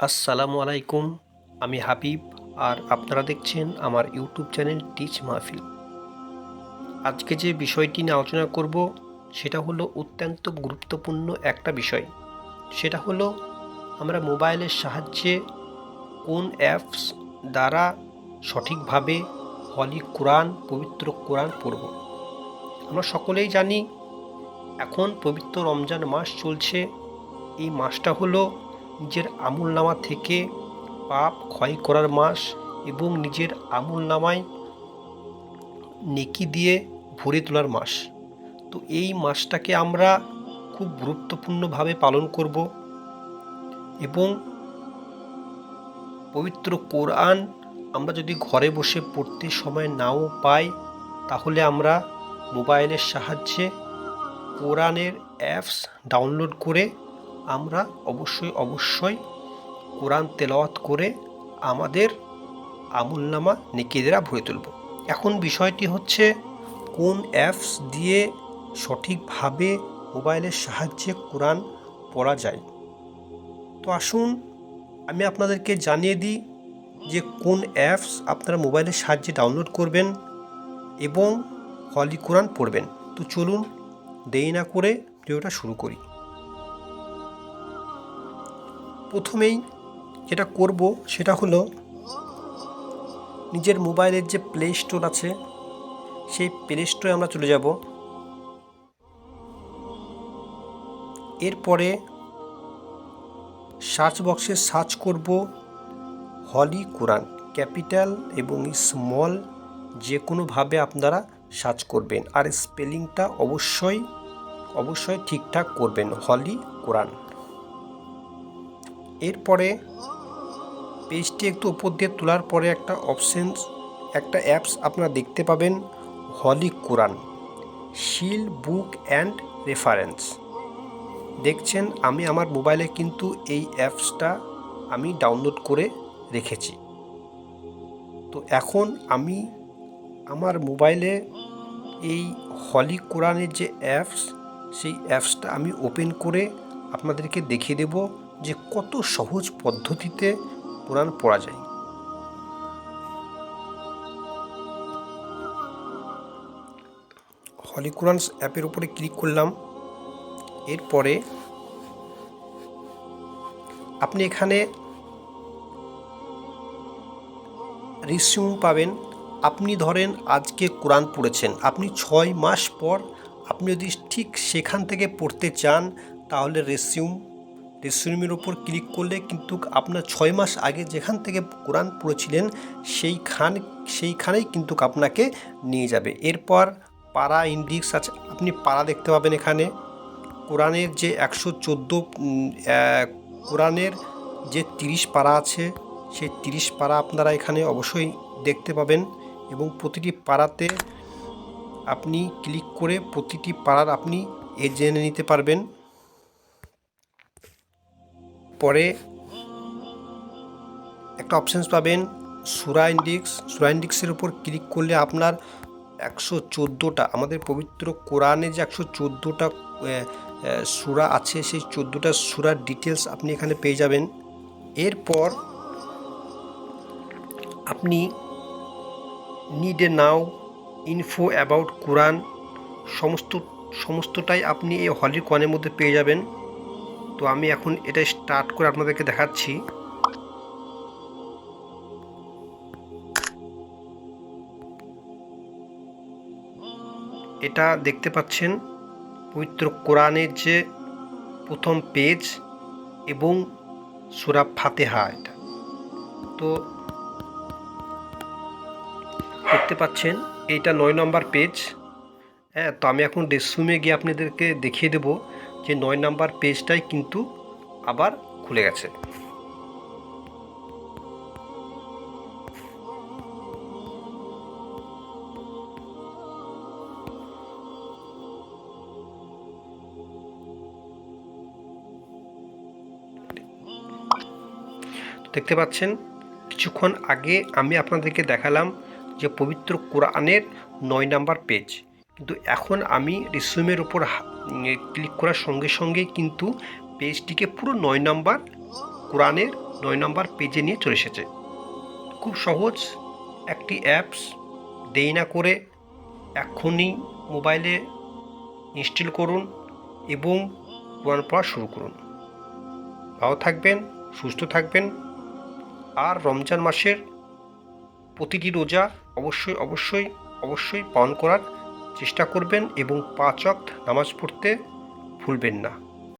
আসসালামু আলাইকুম, আমি হাবিব আর আপনারা দেখছেন আমার ইউটিউব চ্যানেল টিচ মাহফিল। আজকে যে বিষয়টি নিয়ে আলোচনা করব, সেটা হলো অত্যন্ত গুরুত্বপূর্ণ একটা বিষয়। সেটা হলো আমরা মোবাইলের সাহায্যে কোন অ্যাপস দ্বারা সঠিকভাবে হলি কোরআন, পবিত্র কোরআন পড়ব। আমরা সকলেই জানি এখন পবিত্র রমজান মাস চলছে। এই মাসটা হলো নিজের আমুল নামা থেকে পাপ ক্ষয় করার মাস এবং নিজের আমুল নামায় নেকি দিয়ে ভরে তোলার মাস। তো এই মাসটাকে আমরা খুব গুরুত্বপূর্ণভাবে পালন করব এবং পবিত্র কোরআন আমরা যদি ঘরে বসে পড়তে সময় নাও পাই, তাহলে আমরা মোবাইলের সাহায্যে কোরআনের অ্যাপস ডাউনলোড করে আমরা অবশ্যই অবশ্যই কোরআন তেলাওয়াত করে আমাদের আমুলনামা নেকিদেরা ভরে তুলব। এখন বিষয়টি হচ্ছে কোন অ্যাপস দিয়ে সঠিকভাবে মোবাইলের সাহায্যে কোরআন পড়া যায়। তো আসুন, আমি আপনাদেরকে জানিয়ে দিই যে কোন অ্যাপস আপনারা মোবাইলের সাহায্যে ডাউনলোড করবেন এবং হলি কোরআন পড়বেন। তো চলুন, দেরি না করে ভিডিওটা শুরু করি। প্রথমেই যেটা করব সেটা হলো নিজের মোবাইলের যে প্লে স্টোর আছে, সেই প্লে স্টোরে আমরা চলে যাব। এরপরে সার্চ বক্সে সার্চ করব হলি কোরআন ক্যাপিটাল এবং স্মল যে কোনোভাবে আপনারা সার্চ করবেন। আর স্পেলিংটা অবশ্যই অবশ্যই ঠিকঠাক করবেন। হলি কোরআন এরপরে পেজটি একটু উপর দিয়ে তোলার পরে একটা অপশানস একটা অ্যাপস আপনারা দেখতে পাবেন হলি কোরআন শিল বুক অ্যান্ড রেফারেন্স দেখছেন, আমি আমার মোবাইলে কিন্তু এই অ্যাপসটা আমি ডাউনলোড করে রেখেছি। তো এখন আমি আমার মোবাইলে এই হলি কোরআনের যে অ্যাপস সেই অ্যাপসটা আমি ওপেন করে আপনাদেরকে দেখিয়ে দেব। যে কত সহজ পদ্ধতিতে কোরআন পড়া যায়। হলি কোরআন অ্যাপের উপরে ক্লিক করলাম। এরপরে আপনি এখানে রিসিউম পাবেন। আপনি ধরেন আজকে কোরআন পড়েছেন, আপনি ছয় মাস পর আপনি যদি ঠিক সেখান থেকে পড়তে চান, তাহলে রেসিউম রেসিউমের ওপর ক্লিক করলে কিন্তু আপনার ছয় মাস আগে যেখান থেকে কোরআন পড়েছিলেন, সেইখান সেইখানেই কিন্তু আপনাকে নিয়ে যাবে। এরপর পাড়া ইন্ডিক্স আছে, আপনি পাড়া দেখতে পাবেন এখানে। কোরআনের যে একশো চোদ্দ কোরআনের যে তিরিশ পাড়া আছে, সেই তিরিশ পাড়া আপনারা এখানে অবশ্যই দেখতে পাবেন এবং প্রতিটি পাড়াতে আপনি ক্লিক করে প্রতিটি পাড়ার আপনি এ জেনে নিতে পারবেন। পরে একটা অপশানস পাবেন সুরা ইন্ডিক্স সুরা ইন্ডেক্সের উপর ক্লিক করলে আপনার একশো চোদ্দোটা, আমাদের পবিত্র কোরআনে যে একশো চোদ্দোটা সুরা আছে, সেই চোদ্দোটা সুরার ডিটেলস আপনি এখানে পেয়ে যাবেন। এরপর আপনি need a now info about কোরআন, সমস্ত, সমস্তটাই আপনি এই হলির কোরআনের মধ্যে পেয়ে যাবেন। তো আমি এখন এটা স্টার্ট করে আপনাদেরকে দেখাচ্ছি। এটা দেখতে পাচ্ছেন, পবিত্র কোরআনের যে প্রথম পেজ এবং সুরা ফাতেহা এটা। তো দেখতে পাচ্ছেন, এইটা নয় নম্বর পেজ হ্যাঁ তো আমি এখন রেসুমে গিয়ে আপনাদেরকে দেখিয়ে দেবো। যে নয় নাম্বার পেজটাই কিন্তু আবার খুলে গেছে। দেখতে পাচ্ছেন, কিছুক্ষণ আগে আমি আপনাদেরকে দেখালাম যে পবিত্র কোরআনের নয় নাম্বার পেজ। কিন্তু এখন আমি রিসিউমের উপর ক্লিক করার সঙ্গে সঙ্গে কিন্তু পেজটিকে পুরো নয় নাম্বার কোরআনের নয় নম্বর পেজে নিয়ে চলে এসেছে। খুব সহজ, একটি অ্যাপস দেই না করে এক্ষুনি মোবাইলে ইনস্টল করুন এবং কোরআন পড়া শুরু করুন। ভালো থাকবেন, সুস্থ থাকবেন। আর রমজান মাসের প্রতিটি রোজা অবশ্যই অবশ্যই অবশ্যই পালন করার চেষ্টা করবেন এবং পাঁচ নামাজ পড়তে ভুলবেন না।